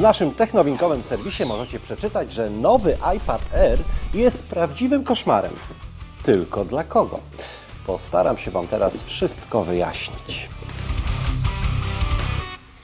naszym technowinkowym serwisie możecie przeczytać, że nowy iPad Air jest prawdziwym koszmarem. Tylko dla kogo? Postaram się Wam teraz wszystko wyjaśnić.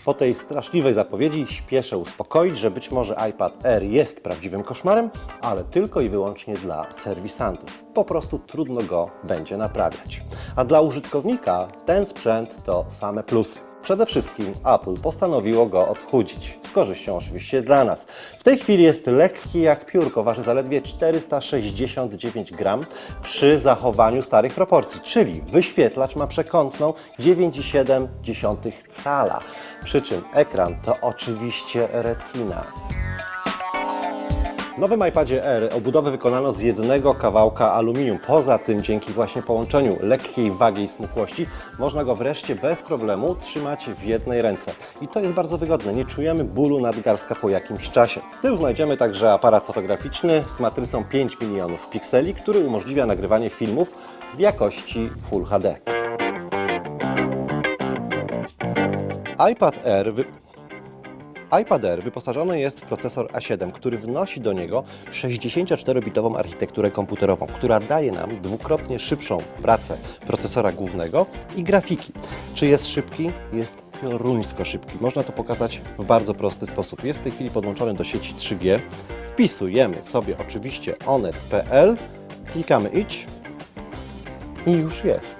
Po tej straszliwej zapowiedzi śpieszę uspokoić, że być może iPad Air jest prawdziwym koszmarem, ale tylko i wyłącznie dla serwisantów. Po prostu trudno go będzie naprawiać. A dla użytkownika ten sprzęt to same plusy. Przede wszystkim Apple postanowiło go odchudzić, z korzyścią oczywiście dla nas. W tej chwili jest lekki jak piórko, waży zaledwie 469 gram przy zachowaniu starych proporcji, czyli wyświetlacz ma przekątną 9,7 cala. Przy czym ekran to oczywiście Retina. Nowym iPadzie R obudowę wykonano z jednego kawałka aluminium. Poza tym, dzięki właśnie połączeniu lekkiej wagi i smukłości, można go wreszcie bez problemu trzymać w jednej ręce. I to jest bardzo wygodne, nie czujemy bólu nadgarstka po jakimś czasie. Z tyłu znajdziemy także aparat fotograficzny z matrycą 5 milionów pikseli, który umożliwia nagrywanie filmów w jakości Full HD. iPad Air. iPad Air wyposażony jest w procesor A7, który wnosi do niego 64-bitową architekturę komputerową, która daje nam dwukrotnie szybszą pracę procesora głównego i grafiki. Czy jest szybki? Jest pioruńsko szybki. Można to pokazać w bardzo prosty sposób. Jest w tej chwili podłączony do sieci 3G. Wpisujemy sobie oczywiście onet.pl, klikamy idź i już jest.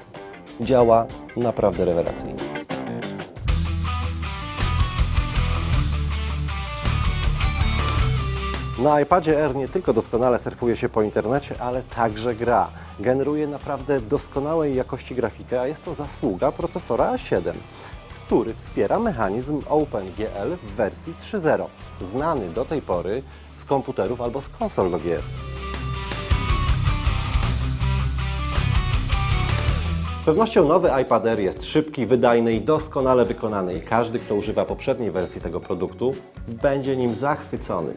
Działa naprawdę rewelacyjnie. Na iPadzie R nie tylko doskonale surfuje się po internecie, ale także gra. Generuje naprawdę doskonałej jakości grafikę, a jest to zasługa procesora A7, który wspiera mechanizm OpenGL w wersji 3.0, znany do tej pory z komputerów albo z konsol do gier. Z pewnością nowy iPad Air jest szybki, wydajny i doskonale wykonany i każdy, kto używa poprzedniej wersji tego produktu, będzie nim zachwycony.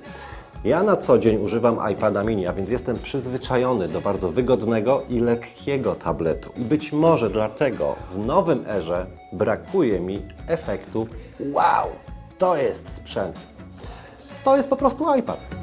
Ja na co dzień używam iPada mini, a więc jestem przyzwyczajony do bardzo wygodnego i lekkiego tabletu. I być może dlatego w nowym erze brakuje mi efektu wow, to jest sprzęt. To jest po prostu iPad.